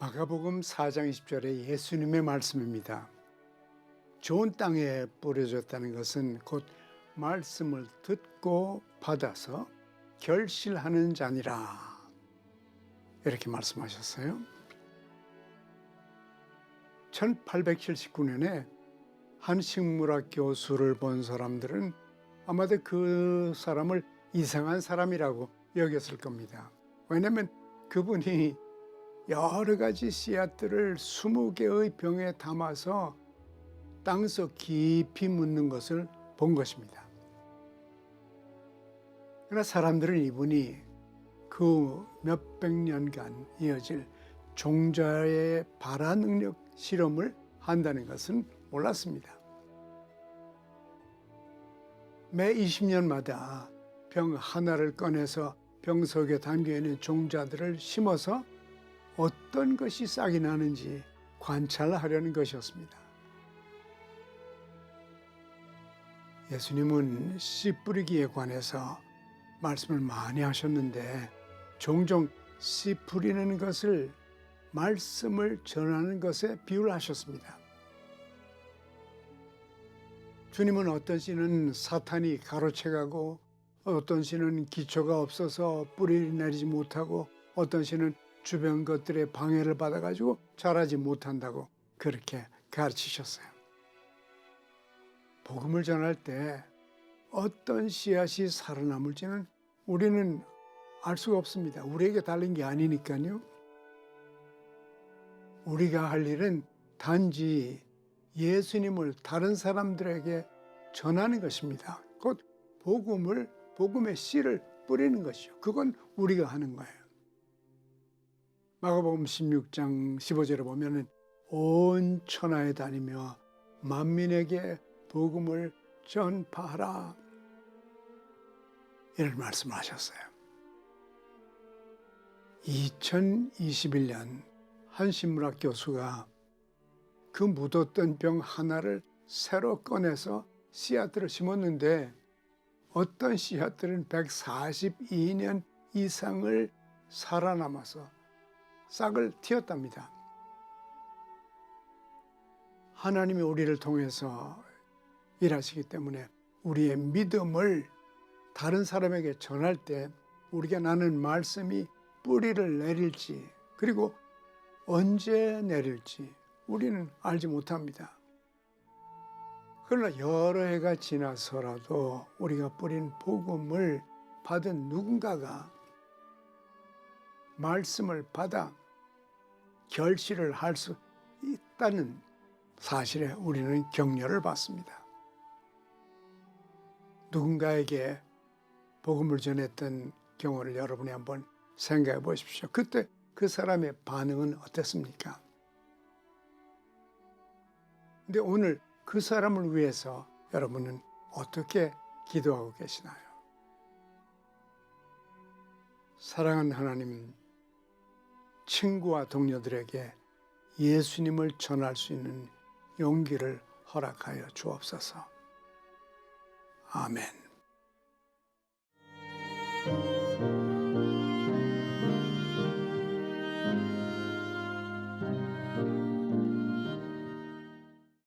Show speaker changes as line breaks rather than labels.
마가복음 4장 20절에 예수님의 말씀입니다. 좋은 땅에 뿌려졌다는 것은 곧 말씀을 듣고 받아서 결실하는 자니라. 이렇게 말씀하셨어요. 1879년에 한 식물학 교수를 본 사람들은 아마도 그 사람을 이상한 사람이라고 여겼을 겁니다. 왜냐하면 그분이 여러 가지 씨앗들을 20개의 병에 담아서 땅속 깊이 묻는 것을 본 것입니다. 그러나 사람들은 이분이 그 몇백 년간 이어질 종자의 발화 능력 실험을 한다는 것은 몰랐습니다. 매 20년마다 병 하나를 꺼내서 병 속에 담겨 있는 종자들을 심어서 어떤 것이 싹이 나는지 관찰하려는 것이었습니다. 예수님은 씨 뿌리기에 관해서 말씀을 많이 하셨는데 종종 씨 뿌리는 것을 말씀을 전하는 것에 비유하셨습니다. 주님은 어떤 씨는 사탄이 가로채가고 어떤 씨는 기초가 없어서 뿌리를 내리지 못하고 어떤 씨는 주변 것들의 방해를 받아가지고 자라지 못한다고 그렇게 가르치셨어요. 복음을 전할 때 어떤 씨앗이 살아남을지는 우리는 알 수가 없습니다. 우리에게 달린 게 아니니까요. 우리가 할 일은 단지 예수님을 다른 사람들에게 전하는 것입니다. 곧 복음을 복음의 씨를 뿌리는 것이요. 그건 우리가 하는 거예요. 마가복음 16장 15절에 보면은 온 천하에 다니며 만민에게 복음을 전파하라. 이런 말씀을 하셨어요. 2021년 한 신문학 교수가 그 묻었던 병 하나를 새로 꺼내서 씨앗들을 심었는데 어떤 씨앗들은 142년 이상을 살아남아서 싹을 틔웠답니다. 하나님이 우리를 통해서 일하시기 때문에 우리의 믿음을 다른 사람에게 전할 때 우리가 나는 말씀이 뿌리를 내릴지 그리고 언제 내릴지 우리는 알지 못합니다. 그러나 여러 해가 지나서라도 우리가 뿌린 복음을 받은 누군가가 말씀을 받아 결실을 할 수 있다는 사실에 우리는 격려를 받습니다. 누군가에게 복음을 전했던 경우를 여러분이 한번 생각해 보십시오. 그때 그 사람의 반응은 어땠습니까? 근데 오늘 그 사람을 위해서 여러분은 어떻게 기도하고 계시나요? 사랑하는 하나님, 친구와 동료들에게 예수님을 전할 수 있는 용기를 허락하여 주옵소서. 아멘.